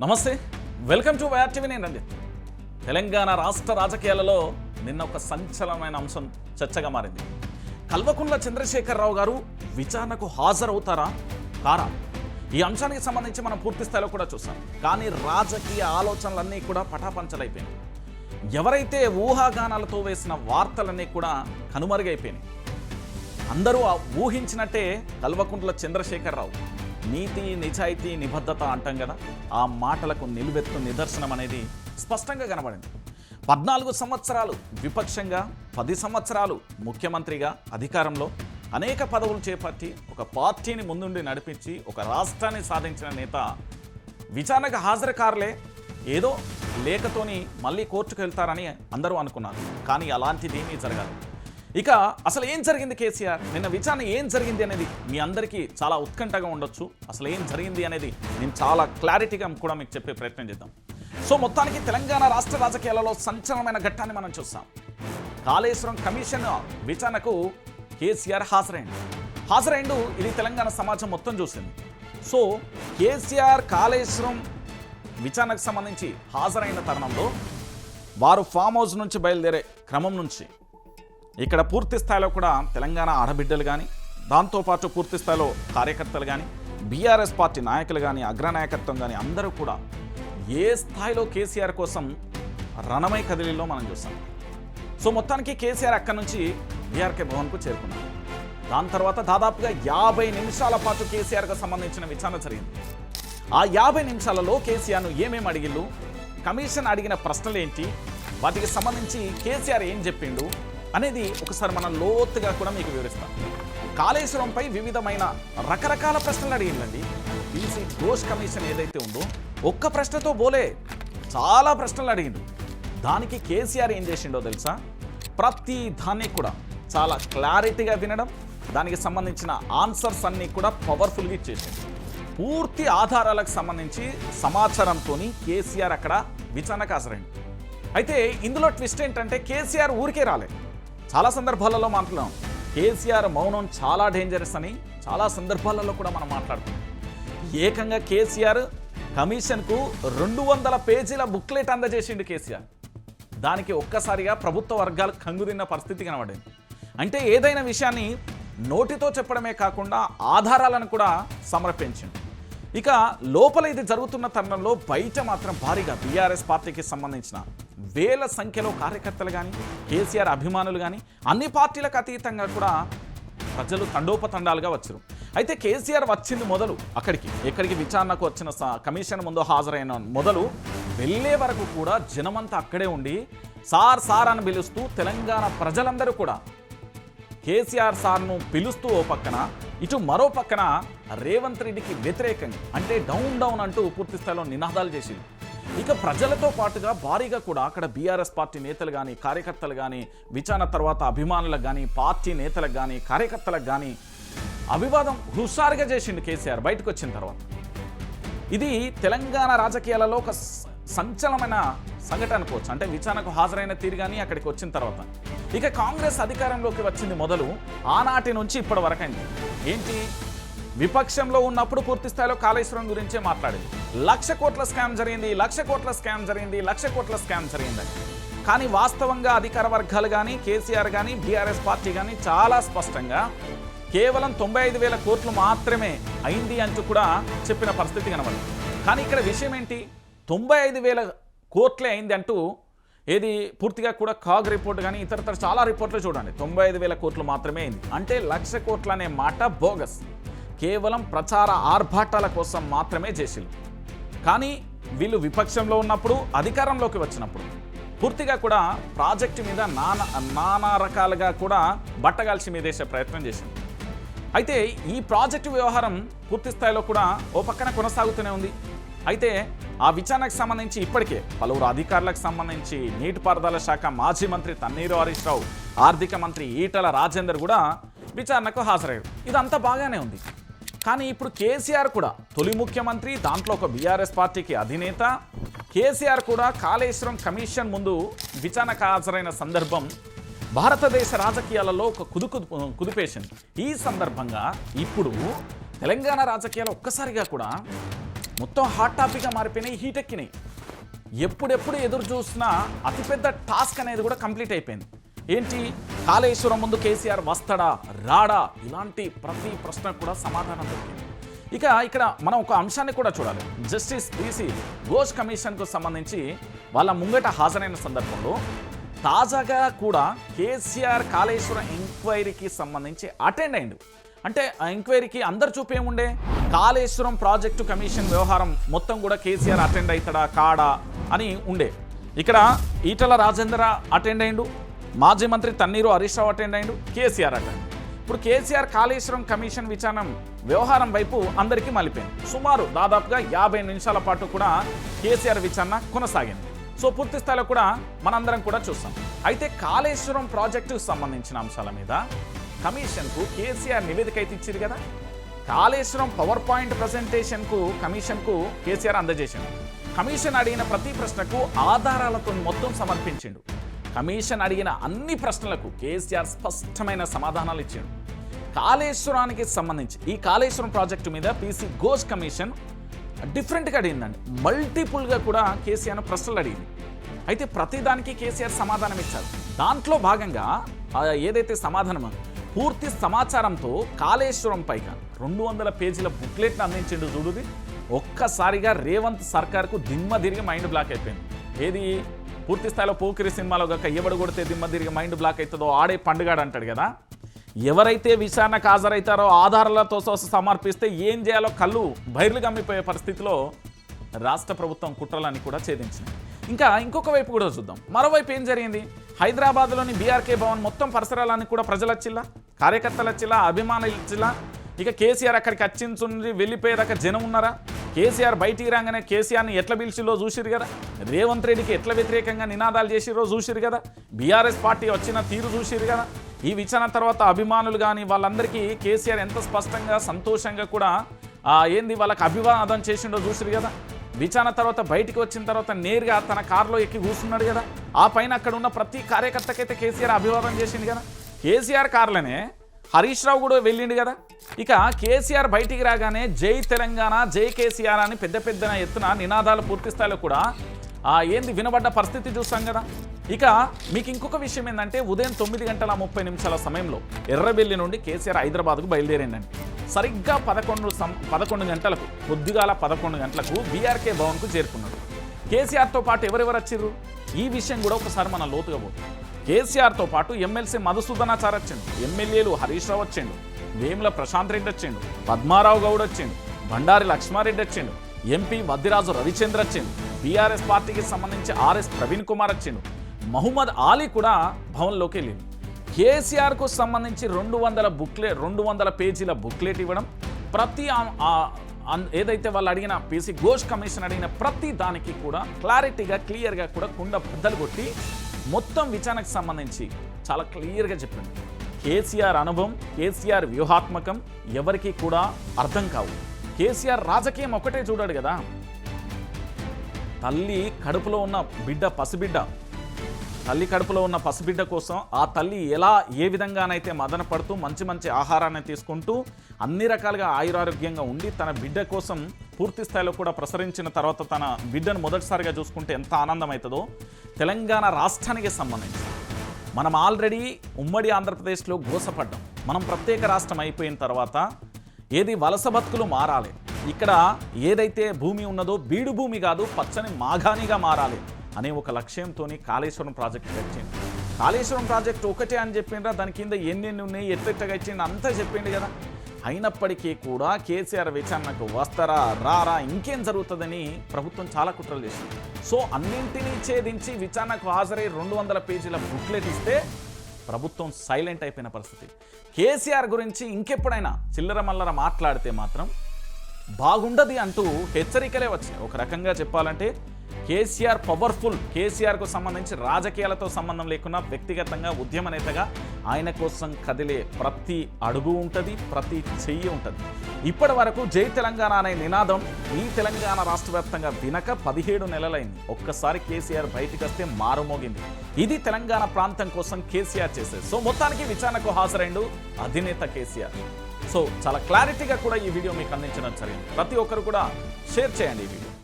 నమస్తే. Welcome to YR TV. నేను రంజిత్. తెలంగాణ రాష్ట్ర రాజకీయాలలో నిన్న ఒక సంచలనమైన అంశం చర్చగా మారింది. కల్వకుంట్ల చంద్రశేఖరరావు గారు విచారణకు హాజరవుతారా? కారా? ఈ అంశానికి సంబంధించి మనం పూర్తి స్థాయిలో కూడా చూసాం కానీ రాజకీయ ఆలోచనలన్నీ కూడా పటాపంచలైపోయినాయి. ఎవరైతే ఊహాగానాలతో వేసిన వార్తలన్నీ కూడా కనుమరుగైపోయినాయి. అందరూ ఊహించినట్టే కల్వకుంట్ల చంద్రశేఖరరావు. నీతి నిజాయితీ నిబద్ధత అంటాం కదా ఆ మాటలకు నిలువెత్తు నిదర్శనం అనేది స్పష్టంగా కనబడింది. పద్నాలుగు సంవత్సరాలు విపక్షంగా పది సంవత్సరాలు ముఖ్యమంత్రిగా అధికారంలో అనేక పదవులు చేపట్టి ఒక పార్టీని ముందుండి నడిపించి ఒక రాష్ట్రాన్ని సాధించిన నేత విచారణకు హాజరుకారులే ఏదో లేఖతోని మళ్ళీ కోర్టుకు వెళ్తారని అందరూ అనుకున్నారు. కానీ అలాంటిదేమీ జరగాలి ఇక అసలు ఏం జరిగింది కేసీఆర్? నిన్న విచారణ ఏం జరిగింది అనేది మీ అందరికీ చాలా ఉత్కంఠగా ఉండొచ్చు. అసలు ఏం జరిగింది అనేది నేను చాలా క్లారిటీగా కూడా మీకు చెప్పే ప్రయత్నం చేద్దాం. సో మొత్తానికి తెలంగాణ రాష్ట్ర రాజకీయాలలో సంచలనమైన ఘట్టాన్ని మనం చూస్తాం. కాళేశ్వరం కమిషన్ విచారణకు కేసీఆర్ హాజరైంది హాజరైండు ఇది తెలంగాణ సమాజం మొత్తం చూసింది. సో కేసీఆర్ కాళేశ్వరం విచారణకు సంబంధించి హాజరైన తరుణంలో వారు ఫామ్ హౌస్ నుంచి బయలుదేరే క్రమం నుంచి ఇక్కడ పూర్తి స్థాయిలో కూడా తెలంగాణ ఆడబిడ్డలు కానీ దాంతోపాటు పూర్తి స్థాయిలో కార్యకర్తలు కానీ బీఆర్ఎస్ పార్టీ నాయకులు కానీ అగ్రనాయకత్వం కానీ అందరూ కూడా ఏ స్థాయిలో కేసీఆర్ కోసం రణమై కదిలీలో మనం చూస్తాం. సో మొత్తానికి కేసీఆర్ అక్కడి నుంచి బీఆర్కే భవన్కు చేరుకున్నారు. దాని తర్వాత దాదాపుగా యాభై నిమిషాల పాటు కేసీఆర్కు సంబంధించిన విచారణ జరిగింది. ఆ యాభై నిమిషాలలో కేసీఆర్ను ఏమేమి అడిగిళ్ళు కమిషన్ అడిగిన ప్రశ్నలు ఏంటి వాటికి సంబంధించి కేసీఆర్ ఏం చెప్పిండు అనేది ఒకసారి మనం లోతుగా కూడా మీకు వివరిస్తాం. కాళేశ్వరంపై వివిధమైన రకరకాల ప్రశ్నలు అడిగిందండి. బీసీ ఘోష్ కమిషన్ ఏదైతే ఉందో ఒక్క ప్రశ్నతో బోలే చాలా ప్రశ్నలు అడిగింది. దానికి కేసీఆర్ ఏం చేసిండో తెలుసా? ప్రతి దాన్ని కూడా చాలా క్లారిటీగా వినడం దానికి సంబంధించిన ఆన్సర్స్ అన్నీ కూడా పవర్ఫుల్గా ఇచ్చేసింది. పూర్తి ఆధారాలకు సంబంధించి సమాచారంతో కేసీఆర్ అక్కడ విచారణకు హాజరైంది. అయితే ఇందులో ట్విస్ట్ ఏంటంటే కేసీఆర్ ఊరికే రాలేదు. చాలా సందర్భాలలో మాట్లాడాం కేసీఆర్ మౌనం చాలా డేంజరస్ అని చాలా సందర్భాలలో కూడా మనం మాట్లాడుతున్నాం. ఏకంగా కేసీఆర్ కమిషన్కు రెండు వందల పేజీల బుక్లెట్ అందజేసిండు కేసీఆర్. దానికి ఒక్కసారిగా ప్రభుత్వ వర్గాలు కంగుదిన్న పరిస్థితి కనబడింది. అంటే ఏదైనా విషయాన్ని నోటితో చెప్పడమే కాకుండా ఆధారాలను కూడా సమర్పించింది ఇక లోపల ఇది జరుగుతున్న తరుణంలో బయట మాత్రం భారీగా బీఆర్ఎస్ పార్టీకి సంబంధించిన వేల సంఖ్యలో కార్యకర్తలు కానీ కేసీఆర్ అభిమానులు కానీ అన్ని పార్టీలకు అతీతంగా కూడా ప్రజలు తండోపతండాలుగా వచ్చారు అయితే కేసీఆర్ వచ్చింది మొదలు అక్కడికి ఎక్కడికి విచారణకు వచ్చిన స- కమిషన్ ముందు హాజరైన మొదలు వెళ్ళే వరకు కూడా జనమంతా అక్కడే ఉండి సార్ సార్ అని పిలుస్తూ తెలంగాణ ప్రజలందరూ కూడా కేసీఆర్ సార్ను పిలుస్తూ ఓ పక్కన ఇటు మరో పక్కన రేవంత్ రెడ్డికి వ్యతిరేకంగా అంటే డౌన్ డౌన్ అంటూ పూర్తి స్థాయిలో నినాదాలు చేసింది. ఇక ప్రజలతో పాటుగా భారీగా కూడా అక్కడ బీఆర్ఎస్ పార్టీ నేతలు కానీ కార్యకర్తలు కానీ విచారణ తర్వాత అభిమానులకు కానీ పార్టీ నేతలకు కానీ కార్యకర్తలకు కానీ అభివాదం హుషారుగా చేసిండు కేసీఆర్ బయటకు వచ్చిన తర్వాత. ఇది తెలంగాణ రాజకీయాలలో ఒక సంచలమైన సంచలనమైన సంఘటన అనుకోవచ్చు అంటే విచారణకు హాజరైన తీరు కానీ అక్కడికి వచ్చిన తర్వాత. ఇక కాంగ్రెస్ అధికారంలోకి వచ్చింది మొదలు ఆనాటి నుంచి ఇప్పటి వరకైంది ఏంటి? విపక్షంలో ఉన్నప్పుడు పూర్తి స్థాయిలో కాళేశ్వరం గురించే మాట్లాడింది. లక్ష కోట్ల స్కామ్ జరిగింది లక్ష కోట్ల స్కామ్ జరిగింది లక్ష కోట్ల స్కామ్ జరిగిందని. కానీ వాస్తవంగా అధికార వర్గాలు కానీ కేసీఆర్ కానీ బీఆర్ఎస్ పార్టీ కానీ చాలా స్పష్టంగా కేవలం తొంభై ఐదు వేల కోట్లు మాత్రమే అయింది అంటూ కూడా చెప్పిన పరిస్థితి కనబడింది. కానీ ఇక్కడ విషయం ఏంటి? తొంభై ఐదు వేల కోట్లే అయింది అంటూ ఏది పూర్తిగా కూడా కాగ్ రిపోర్ట్ కానీ ఇతరతర చాలా రిపోర్ట్లు చూడండి. తొంభై ఐదు వేల కోట్లు మాత్రమే అయింది. అంటే లక్ష కోట్లు అనే మాట బోగస్. కేవలం ప్రచార ఆర్భాటాల కోసం మాత్రమే చేసిలు కానీ వీళ్ళు విపక్షంలో ఉన్నప్పుడు అధికారంలోకి వచ్చినప్పుడు పూర్తిగా కూడా ప్రాజెక్టు మీద నానా నానా రకాలుగా కూడా బట్టగాల్చి మీదేసే ప్రయత్నం చేసింది. అయితే ఈ ప్రాజెక్టు వ్యవహారం పూర్తి స్థాయిలో కూడా ఓ పక్కన కొనసాగుతూనే ఉంది. అయితే ఆ విచారణకు సంబంధించి ఇప్పటికే పలువురు అధికారులకు సంబంధించి నీటిపారుదల శాఖ మాజీ మంత్రి తన్నీరు హరీష్ రావు ఆర్థిక మంత్రి ఈటల రాజేందర్ కూడా విచారణకు హాజరయ్యారు. ఇదంతా బాగానే ఉంది. కానీ ఇప్పుడు కేసీఆర్ కూడా తొలి ముఖ్యమంత్రి దాంట్లో ఒక బీఆర్ఎస్ పార్టీకి అధినేత. కేసీఆర్ కూడా కాళేశ్వరం కమిషన్ ముందు విచారణకు హాజరైన సందర్భం. భారతదేశ రాజకీయాలలో ఒక కుదుకు కుదిపేసింది. ఈ సందర్భంగా ఇప్పుడు తెలంగాణ రాజకీయాలు ఒక్కసారిగా కూడా మొత్తం హాట్ టాపిక్గా మారిపోయినాయి హీట్ ఎక్కినాయి ఎప్పుడెప్పుడు ఎదురు చూసినా అతిపెద్ద టాస్క్ అనేది కూడా కంప్లీట్ అయిపోయింది. ఏంటి? కాళేశ్వరం ముందు కేసీఆర్ వస్తాడా రాడా? ఇలాంటి ప్రతి ప్రశ్నకు కూడా సమాధానం దొరికింది. ఇక ఇక్కడ మనం ఒక అంశాన్ని కూడా చూడాలి. జస్టిస్ బీసీ ఘోష్ కమిషన్కు సంబంధించి వాళ్ళ ముంగట హాజరైన సందర్భంలో తాజాగా కూడా కేసీఆర్ కాళేశ్వరం ఎంక్వైరీకి సంబంధించి అటెండ్ అయిండు. అంటే ఆ ఎంక్వైరీకి అందరు చూపేముండే కాళేశ్వరం ప్రాజెక్టు కమిషన్ వ్యవహారం మొత్తం కూడా కేసీఆర్ అటెండ్ అవుతాడా కాడా అని ఉండే. ఇక్కడ ఈటల రాజేంద్ర అటెండ్ అయిండు. మాజీ మంత్రి తన్నీరు హరీష్ రావు అటెండ్ అయిండు కేసీఆర్ అటెండ్ ఇప్పుడు కేసీఆర్ కాళేశ్వరం కమిషన్ విచారం వ్యవహారం వైపు అందరికీ మలిపోయింది సుమారు దాదాపుగా యాభై నిమిషాల పాటు కూడా కేసీఆర్ విచారణ కొనసాగింది. సో పూర్తి స్థాయిలో కూడా మనందరం కూడా చూస్తాం. అయితే కాళేశ్వరం ప్రాజెక్టుకు సంబంధించిన అంశాల మీద కమిషన్కు కేసీఆర్ నివేదిక అయితే ఇచ్చింది కదా? కాళేశ్వరం పవర్ పాయింట్ ప్రజెంటేషన్కు కమిషన్కు కేసీఆర్ అందజేసిండు. కమిషన్ అడిగిన ప్రతి ప్రశ్నకు ఆధారాలతో మొత్తం సమర్పించిండు. కమిషన్ అడిగిన అన్ని ప్రశ్నలకు కేసీఆర్ స్పష్టమైన సమాధానాలు ఇచ్చాడు. కాళేశ్వరానికి సంబంధించి ఈ కాళేశ్వరం ప్రాజెక్టు మీద పీసీ ఘోష్ కమిషన్ డిఫరెంట్గా అడిగిందండి. మల్టిపుల్గా కూడా కేసీఆర్ ప్రశ్నలు అడిగింది. అయితే ప్రతిదానికి కేసీఆర్ సమాధానం ఇచ్చారు. దాంట్లో భాగంగా ఏదైతే సమాధానం పూర్తి సమాచారంతో కాళేశ్వరం పైగా రెండు వందల పేజీల బుక్లెట్ని అందించిండు చూడుది ఒక్కసారిగా రేవంత్ సర్కార్కు దిమ్మ తిరిగి మైండ్ బ్లాక్ అయిపోయింది. ఏది? పూర్తి స్థాయిలో పోకిరి సినిమాలో గక ఎవడు కొడితే దిమ్మ తిరిగి మైండ్ బ్లాక్ అవుతుందో ఆడే పండుగాడు అంటాడు కదా. ఎవరైతే విచారణకు హాజరవుతారో ఆధారాలతో సమర్పిస్తే ఏం చేయాలో కళ్ళు బయర్లు గమ్మిపోయే పరిస్థితిలో రాష్ట్ర ప్రభుత్వం కుట్రలని కూడా ఛేదించింది. ఇంకా ఇంకొక వైపు కూడా చూద్దాం. మరోవైపు ఏం జరిగింది? హైదరాబాద్లోని బీఆర్కే భవన్ మొత్తం పరిసరాలన్నీ కూడా ప్రజలు వచ్చిల్లా కార్యకర్తలు వచ్చిల్లా అభిమానులు ఇచ్చిలా ఇక కేసీఆర్ అక్కడికి వచ్చించుండి వెళ్ళిపోయేదాకా జనం ఉన్నారా? కేసీఆర్ బయటికి రాగానే కేసీఆర్ని ఎట్లా పిలిచిలో చూసిరు కదా? రేవంత్ రెడ్డికి ఎట్లా వ్యతిరేకంగా నినాదాలు చేసిరో చూసిరు కదా? బీఆర్ఎస్ పార్టీ వచ్చిన తీరు చూసిరు కదా? ఈ విచారణ తర్వాత అభిమానులు కానీ వాళ్ళందరికీ కేసీఆర్ ఎంత స్పష్టంగా సంతోషంగా కూడా ఏంది వాళ్ళకి అభివాదం చేసిండో చూసిరు కదా? విచారణ తర్వాత బయటికి వచ్చిన తర్వాత నేరుగా తన కారులో ఎక్కి కూర్చున్నాడు కదా? ఆ పైన అక్కడ ఉన్న ప్రతి కార్యకర్తకైతే కేసీఆర్ అభివాదం చేసిండు కదా? కేసీఆర్ కార్లనే హరీష్ రావు కూడా వెళ్ళిండు కదా. ఇక కేసీఆర్ బయటికి రాగానే జై తెలంగాణ జై కేసీఆర్ అని పెద్ద పెద్ద ఎత్తున నినాదాలు పూర్తి స్థాయిలో కూడా ఏంది వినబడ్డ పరిస్థితి చూస్తాం కదా. ఇక మీకు ఇంకొక విషయం ఏంటంటే ఉదయం తొమ్మిది గంటల ముప్పై నిమిషాల సమయంలో ఎర్రబెల్లి నుండి కేసీఆర్ హైదరాబాద్కు బయలుదేరిండండి. సరిగ్గా పదకొండు సం పదకొండు గంటలకు పొద్దుగాల పదకొండు గంటలకు బీఆర్కే భవన్కు చేరుకున్నాడు. కేసీఆర్తో పాటు ఎవరెవరు వచ్చిర్రు? ఈ విషయం కూడా ఒకసారి మన లోతుగా పోతుంది కేసీఆర్తో పాటు ఎమ్మెల్సీ మధుసూదనాచార్ వచ్చిండు. ఎమ్మెల్యేలు హరీష్ రావు వచ్చిండు. వేముల ప్రశాంత్ రెడ్డి వచ్చిండు. పద్మారావు గౌడ్ వచ్చిండు. బండారి లక్ష్మారెడ్డి వచ్చిండు. ఎంపీ వద్దిరాజు రవిచంద్ర వచ్చిండు. బీఆర్ఎస్ పార్టీకి సంబంధించి ఆర్ఎస్ ప్రవీణ్ కుమార్ వచ్చిండు. మహమ్మద్ ఆలీ కూడా భవన్లోకి వెళ్ళిండు. కేసీఆర్కు సంబంధించి రెండు వందల బుక్లెట్ రెండు వందల పేజీల బుక్లెట్ ఇవ్వడం ప్రతి అన్- ఏదైతే వాళ్ళు అడిగిన పీసీ ఘోష్ కమిషన్ అడిగిన ప్రతి దానికి కూడా క్లారిటీగా క్లియర్గా కూడా కుండ బద్దలు కొట్టి మొత్తం విచారణకు సంబంధించి చాలా క్లియర్గా చెప్పింది కేసీఆర్ అనుభవం కేసీఆర్ వ్యూహాత్మకం ఎవరికి కూడా అర్థం కావు. కేసీఆర్ రాజకీయం ఒకటే చూడాడు కదా. తల్లి కడుపులో ఉన్న బిడ్డ పసిబిడ్డ. తల్లి కడుపులో ఉన్న పసిబిడ్డ కోసం ఆ తల్లి ఎలా ఏ విధంగానైతే మదన పడుతూ మంచి మంచి ఆహారాన్ని తీసుకుంటూ అన్ని రకాలుగా ఆయురారోగ్యంగా ఉండి తన బిడ్డ కోసం పూర్తి స్థాయిలో కూడా ప్రసరించిన తర్వాత తన బిడ్డను మొదటిసారిగా చూసుకుంటే ఎంత ఆనందం అవుతుందో తెలంగాణ రాష్ట్రానికి సంబంధించి. మనం ఆల్రెడీ ఉమ్మడి ఆంధ్రప్రదేశ్లో గోసపడ్డాం. మనం ప్రత్యేక రాష్ట్రం అయిపోయిన తర్వాత ఏది వలస బతుకులు మారాలి. ఇక్కడ ఏదైతే భూమి ఉన్నదో బీడు భూమి కాదు పచ్చని మాఘానిగా మారాలి అనే ఒక లక్ష్యంతో కాళేశ్వరం ప్రాజెక్టు వచ్చింది కాళేశ్వరం ప్రాజెక్ట్ ఒకటే అని చెప్పిండ్రా దాని కింద ఎన్నెన్ని ఉన్నాయి ఎట్టెట్టగా ఇచ్చిండ్రు అంతా చెప్పిండు కదా. అయినప్పటికీ కూడా కేసీఆర్ విచారణకు వస్తారా రారా ఇంకేం జరుగుతుందని ప్రభుత్వం చాలా కుట్రలు చేసింది. సో అన్నింటినీ ఛేదించి విచారణకు హాజరై రెండు వందల పేజీల బుక్లెట్ ఇస్తే ప్రభుత్వం సైలెంట్ అయిపోయిన పరిస్థితి. కేసీఆర్ గురించి ఇంకెప్పుడైనా చిల్లర మల్లర మాట్లాడితే మాత్రం బాగుండది అంటూ హెచ్చరికలే వచ్చినాయి. ఒక రకంగా చెప్పాలంటే కేసీఆర్ పవర్ఫుల్ కేసీఆర్కు సంబంధించి రాజకీయాలతో సంబంధం లేకుండా వ్యక్తిగతంగా ఉద్యమ నేతగా ఆయన కోసం కదిలే ప్రతి అడుగు ఉంటుంది ప్రతి చెయ్యి ఉంటుంది. ఇప్పటి వరకు జై తెలంగాణ అనే నినాదం ఈ తెలంగాణ రాష్ట్ర వ్యాప్తంగా వినక పదిహేడు నెలలైంది. ఒక్కసారి కేసీఆర్ బయటికి వస్తే మారుమోగింది. ఇది తెలంగాణ ప్రాంతం కోసం కేసీఆర్ చేసేది సో మొత్తానికి విచారణకు హాజరైండు అధినేత కేసీఆర్. సో చాలా క్లారిటీగా కూడా ఈ వీడియో మీకు అందించడం జరిగింది. ప్రతి ఒక్కరు కూడా షేర్ చేయండి ఈ వీడియో.